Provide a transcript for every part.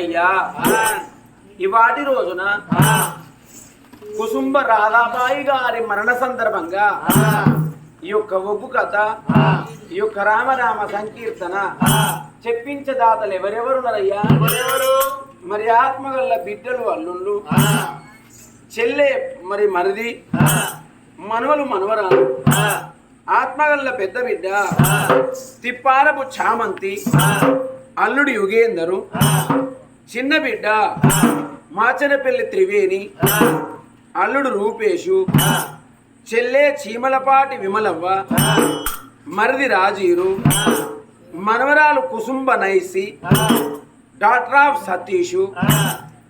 అయ్యా. ఇవాటి రోజున కుసుంబ రాధాబాయి గారి మరణ సందర్భంగా ఈ యొక్క ఒగ్గు కథ ఈ యొక్క రామరామ సంకీర్తన చెప్పించదాతలు ఎవరెవరున్నారయ్యా మరి ఆత్మగల్ల బిడ్డలు అల్లుళ్ళు చెల్లె మరి మరిది మనవలు మనవరాలు ఆత్మగల్ల పెద్ద బిడ్డ తిప్పారపు చామంతి అల్లుడు యుగేందరు చిన్న బిడ్డ మాచనపల్లి త్రివేణి అల్లుడు రూపేషు చెల్లె చీమలపాటి విమలవ్వ మరిది రాజీరు మనవరాలు కుసుంబ నైసి డాక్టర్ ఆఫ్ సతీషు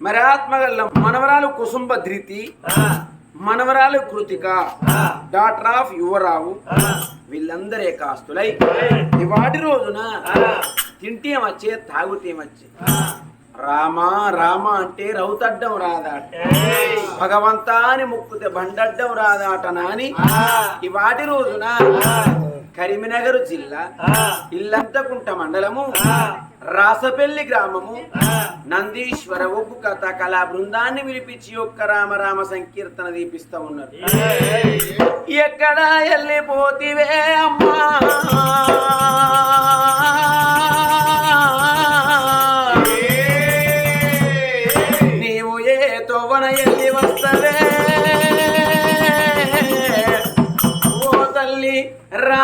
మరి ఆత్మగల్ల మనవరాలు కుసుంబ ధృతి మనవరాలు కృతిక డాక్టర్ ఆఫ్ యువరావు వీళ్ళందరే కాస్తులై. ఇవాటి రోజున తింటేమచ్చే తాగుతేమచ్చే రామ రామ అంటే రౌతడ్డం రాదాట. భగవంతాని ముక్కుతే బండడ్డం రాదాట నాని. ఈ వాటి రోజున కరీంనగర్ జిల్లా ఇల్లంతకుంట మండలము రాసపల్లి గ్రామము నందీశ్వర ఒగ్గు కథ కళా బృందాన్ని విలిపించి ఒక్క రామ రామ సంకీర్తన దీపిస్తా ఉన్నారు. ఎక్కడ వెళ్ళిపోతివే అమ్మా!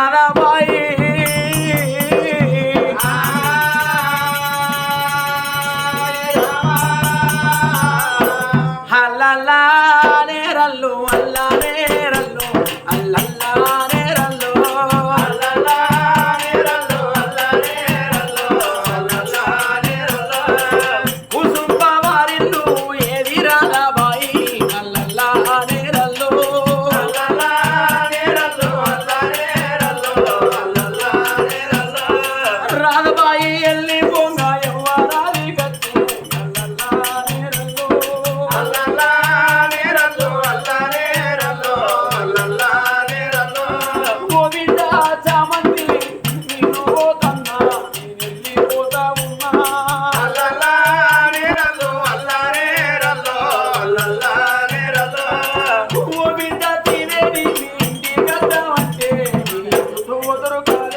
రాధాబాయి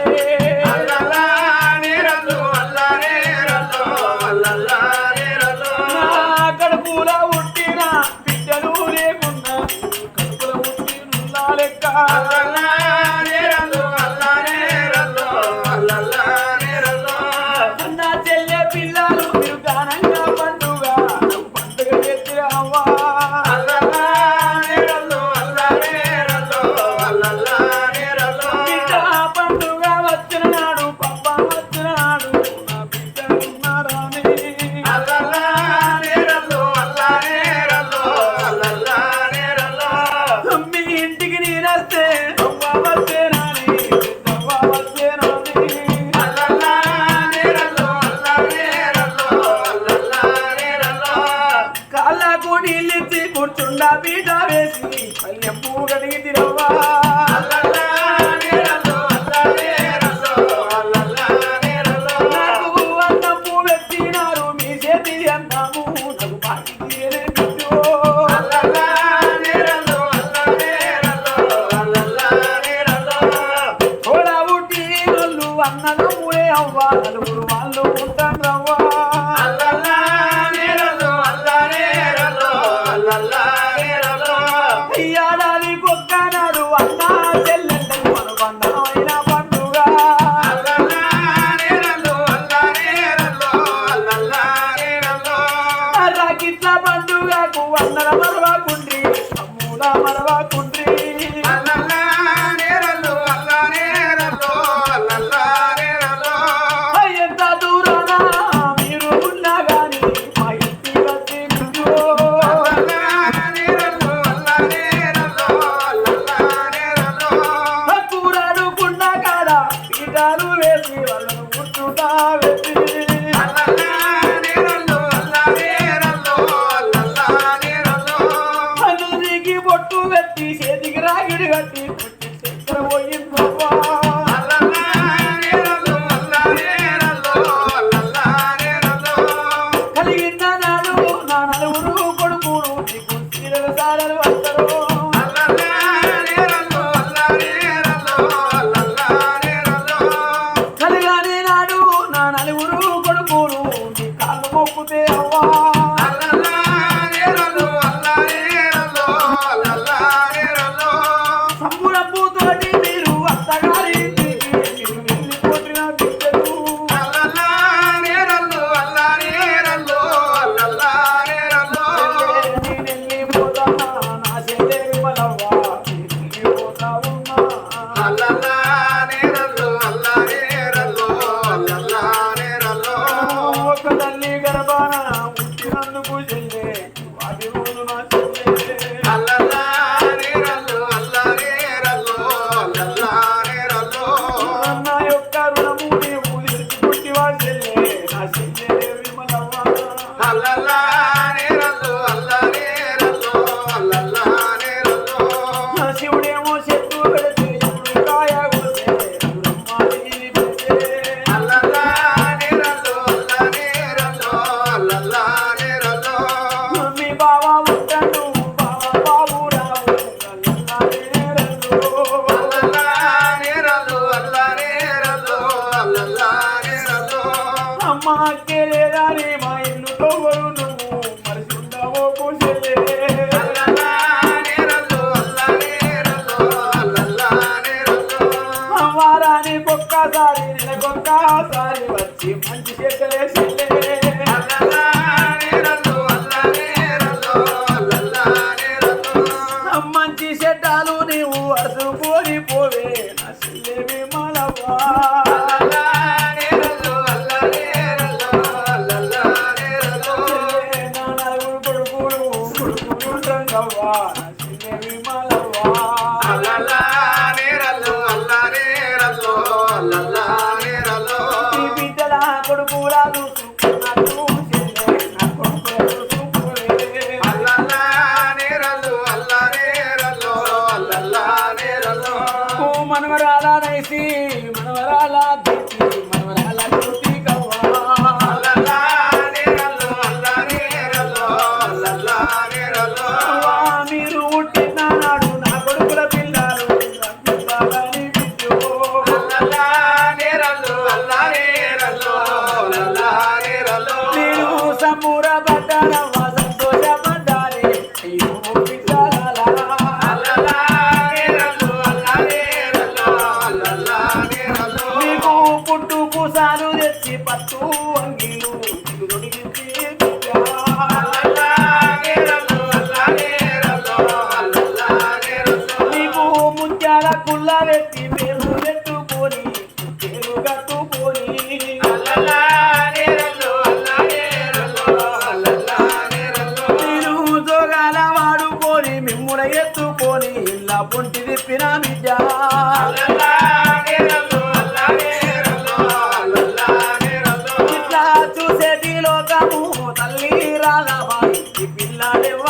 Hey. రాకిట్ల పండుగకు అన్నల మరవకుండ్రి. అమ్ముల మరవకుండ్రి.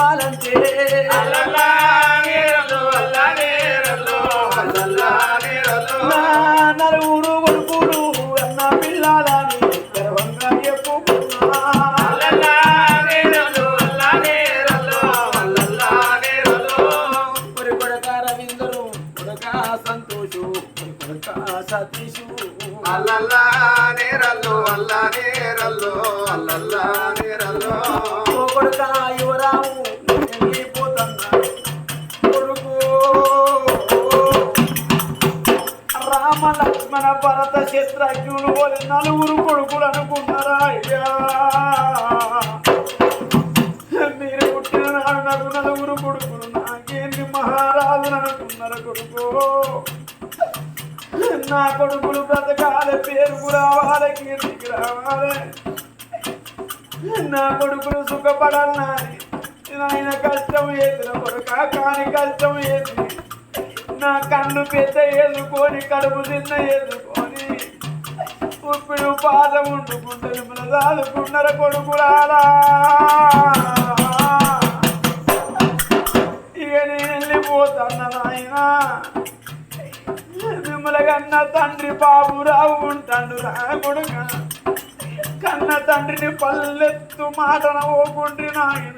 కావాలంటే. భరత శస్త్రజ్ఞులు పోలి నలుగురు కొడుకులు అనుకున్నారా? మీరు పుట్టిన నాడు నలుగు నలుగురు కొడుకులు నాకేంది మహారాజులు అనుకున్నారు కొడుకు? నా కొడుకులు బ్రతకాలి పేరుకు రావాలి కీర్తికి రావాలి. నా కొడుకులు సుఖపడాలి నాయన కష్టం ఏది కొడుక కాని కష్టం ఏది? నా కన్ను పెద్ద ఎదుకొని కడుపు తిన్న ఎదు గుప్పిడు పాదం ఉండుకుంటలు దాలుకున్నర కొడుకులారా ఇక నేను వెళ్ళిపోతాను నాయన మిమ్మలగన్న తండ్రి బాబురావు ఉంటాడు రా కొడుక. కన్న తండ్రిని పల్లెత్తు మాటన ఓకుండ్రి నాయన.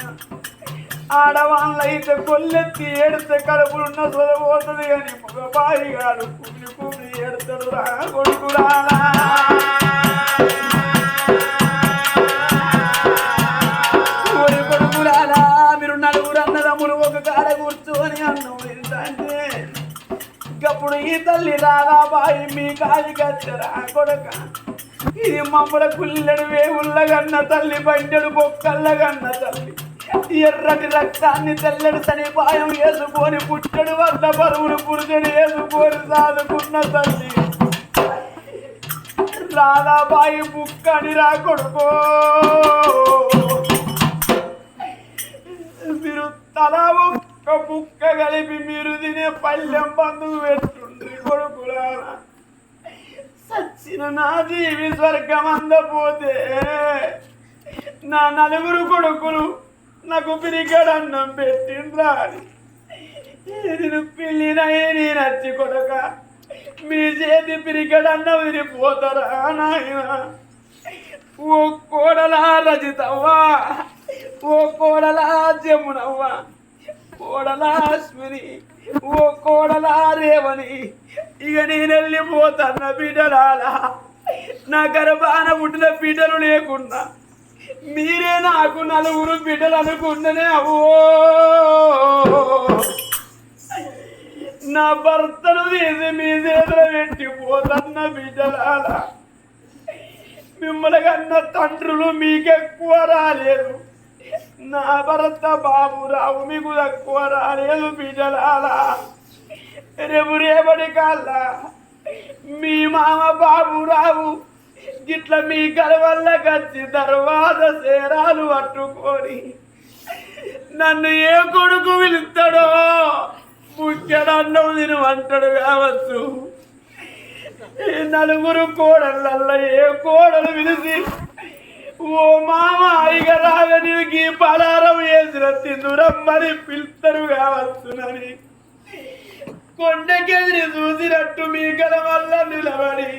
ఆడవాళ్ళైతే కొల్లెత్తి ఏడితే కడుపులున్న చదవోతుంది అని మగబాయి గాడు కూలి కూలి ఏడతాడు రా కొడుకురాలా బాయి మీ కాలి కచ్చరా కొడక. ఇది మమ్మల కుల్లెడు వేవుల్లగన్న తల్లి బండెడు బొక్కల్లగన్న తల్లి. ఎర్రటి రక్తాన్ని తెల్లడి సనిపాయం వేసుకొని పుట్టడు వద్ద బరువులు పురుషుడు వేసుకొని సాదుకున్న తల్లి. రాధాబాయి బుక్కని రా కొడుకో. మీరు తల ఒక్క బుక్క కలిపి మీరు తినే పల్లెం బంధువు పెట్టుండ్రి సచ్చిన నా జీవి స్వర్గం అందపోతే నా నలుగురు కొడుకులు నాకు పిరిగడన్నం పెట్టిండ్రా అని. నేను పిల్లినయే నేను నచ్చి కొడక మీ చేతి పిరిగడన్నం విరిపోతారా నాయన? ఓ కోడలా రజితవ్వా ఓ కోడలా జమునవ్వా కోడలాశ్విని ఓ కోడలా రేవని ఇక నేను వెళ్ళిపోతాన్న బిడ్డలాలా నా గర్భాన పుట్టిన బిడ్డలు లేకుండా మీరే నాకు నలుగురు బిడ్డలు అనుకుంటేనే అవో నా భర్తను తీసి మీ చేతిలో పెట్టిపోతన్న బిడ్డలాలా మిమ్మల్ని కన్న తండ్రులు మీకెక్కువ రాలేదు. నా భర్త బాబురావు మీకు తక్కువ రాలేదు బిడ్డలాలా రేపు రేపటి కాల్లా మీ మామ బాబురావు గిట్ల మీ గర్వల్ల కచ్చి తర్వాత సేరాలు పట్టుకొని నన్ను ఏ కొడుకు పిలుస్తాడో ముఖ్యడన్నం నేను అంటాడు కావచ్చు. నలుగురు కోడళ్ళల్లో ఏ కోడలు పిలిచి ఓ మామ ఇక రాగా నీకు ఈ పలారం వేసిన తిందురమ్మని పిలుస్తారు కావచ్చునని. కొండకెళ్ళి చూసినట్టు మీకల వల్ల నిలబడి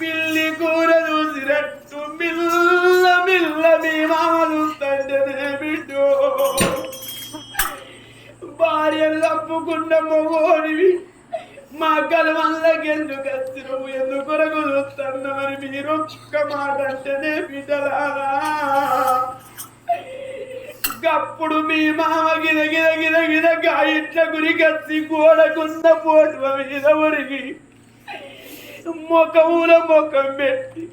పిల్లి కూర చూసినట్టు మిల్ల మిల్ల మీ మామ చూస్తుంటేనే బిడ్డో. భార్యను తప్పుకున్న మొగోడివి మా గలవల్లకి ఎందుకు వచ్చినవు ఎందుకొరకు మరి మీరు ఒక్క మాట అంటేనే బిడ్డలారా? గప్పుడు మీ మామ గిద గిద గిద గిద గాయిట్ల గురికచ్చి గోడకున్న పోటువ మీద ఉరిగి ముఖముల ముఖం పెట్టి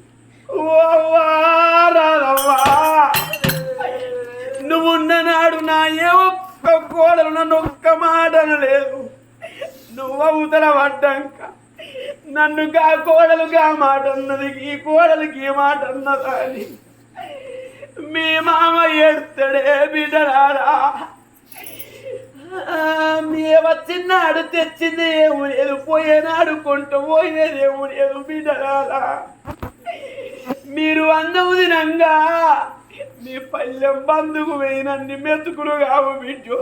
నువ్వున్న నాడు నా ఏ ఒక్క కోడలు నన్ను ఒక్క మాట లేదు నువ్వు అవతల పడ్డాక నన్ను గా కోడలుగా మాట అన్నది ఈ కోడలికి మాట అన్నదా అని. మీ మామ ఏడుతాడే బిడ్డరారా మీ వచ్చినాడు తెచ్చింది ఏమో లేదు పోయేనాడు కొంట పోయేది ఏమి లేదు బిడ్డరారా మీరు అందము దినంగా మీ పల్లెం బంధుకు పోయినన్ని మెతుకులు కావు బిడ్డు.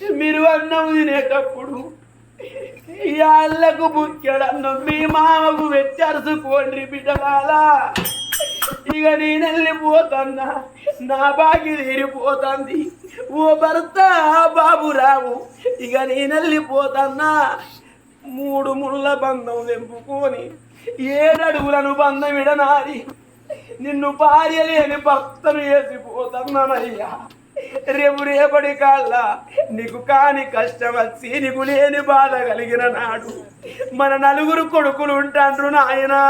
మీరు అన్నం తినేటప్పుడు యాళ్ళకు బుక్కెడన్నం మీ మామకు వెచ్చరుసుకోండి బిడ్డలాలా ఇక నేను వెళ్ళిపోతున్నా నా బాకి తీరిపోతుంది. ఓ భర్త బాబురావు ఇక నేను వెళ్ళిపోతున్నా. మూడు ముళ్ళ బంధం తెంపుకొని ఏడడుగులను బంధం విడనాది నిన్ను భార్య లేని భర్తను వేసిపోతున్నానయ్యా. రేపు రేపటి కాళ్ళ నీకు కాని కష్టం వచ్చి నీకు లేని బాధ కలిగిన నాడు మన నలుగురు కొడుకులు ఉంటాండ్రు నాయనా.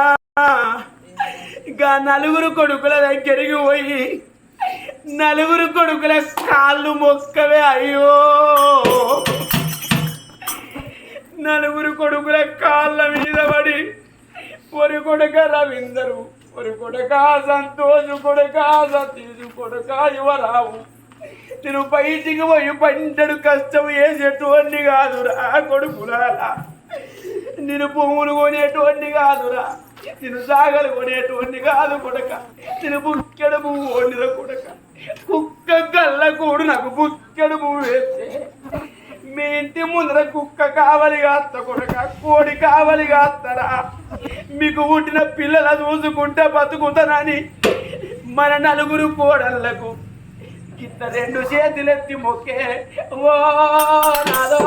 ఇంకా నలుగురు కొడుకుల దగ్గరికి పోయి నలుగురు కొడుకుల కాళ్ళు మొక్కవే అయ్యో. నలుగురు కొడుకుల కాళ్ళ మీద పడి ఒక కొడుక రవీందరు ఒక కొడుక సంతోషు కొడుక సతీషు కొడుక యువరావు. నేను బయటికి పోయి పంటడు కష్టం వేసేటువంటి కాదురా కొడుకులారా. నేను భూములు కొనేటువంటి కాదురా. నేను సాగలు కొనేటువంటి కాదు కొడక. నేను బుక్కెడు పువ్వు వండిన కొడక. కుక్క గల్ల కూడు నాకు బుక్కెడు పువ్వు వేస్తే. మీ ఇంటి ముందర కుక్క కావలి కాస్త కొడక కోడి కావలి కాస్తారా. మీకు పుట్టిన పిల్లల చూసుకుంటే బతుకుతానని మన నలుగురు కోడళ్ళకు కింద రెండు చేతులెత్తి మొక్కే. ఓ నాదో.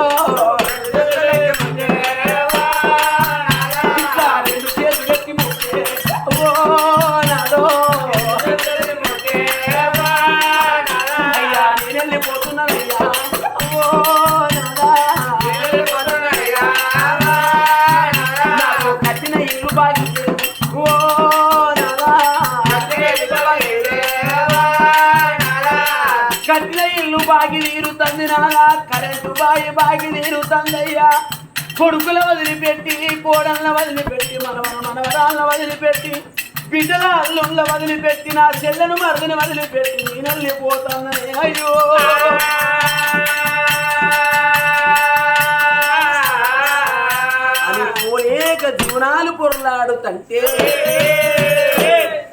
బాగి తీరుతుంది నాగా కరెంటు బాయి బాగి తీరుతుందయ్యా కొడుకుల వదిలిపెట్టి కోడళ్ళ వదిలిపెట్టి మనవన మనవరాళ్ళ వదిలిపెట్టి బిడ్డల అల్లుళ్ళ వదిలిపెట్టి నా చెల్లెను మరదని వదిలిపెట్టి నేనల్ని పోతానని అయ్యో. అని అనేక జీవనాలు పొరలాడుతంటే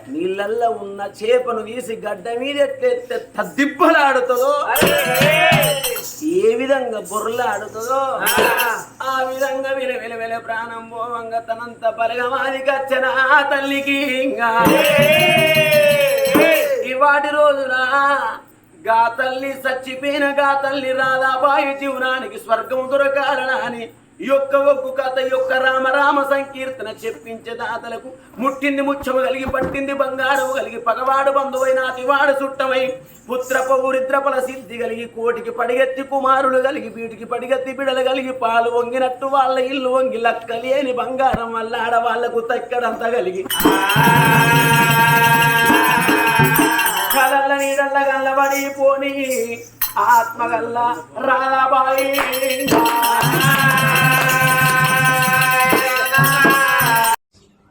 నీళ్ళల్లో ఉన్న చేపను తీసి గడ్డ మీద ఎట్లెత్తే తద్దిబ్బలాడుతుందో? ఏ విధంగా బొర్లాడుతుందో? ఆ. విధంగా విల విల విల ప్రాణం పోవంగ తనంత పలగమాది కచ్చన ఆ తల్లికి ఇంకా. ఇవాటి రోజున గా తల్లి చచ్చిపోయిన గా తల్లి రాధాబాయి జీవనానికి స్వర్గం దొరకాలని యొక్క ఒక్కు కథ ఈ యొక్క రామ రామ సంకీర్తన చెప్పించే దాతలకు ముట్టింది ముచ్చము కలిగి పట్టింది బంగారము కలిగి పగవాడు బంధువైన అతివాడు చుట్టమై పుత్రప ఉరిద్రపల సిద్ధి కలిగి కోటికి పడిగెత్తి కుమారులు కలిగి వీటికి పడిగెత్తి బిడలు కలిగి పాలు వంగినట్టు వాళ్ళ ఇల్లు వంగి లక్కలేని బంగారం వల్ల ఆడవాళ్ళకు తక్కడంత కలిగి. కలల్ల నీడల్ల గల్లబడి పోని. ఆత్మగల్ల రాధాబాయి.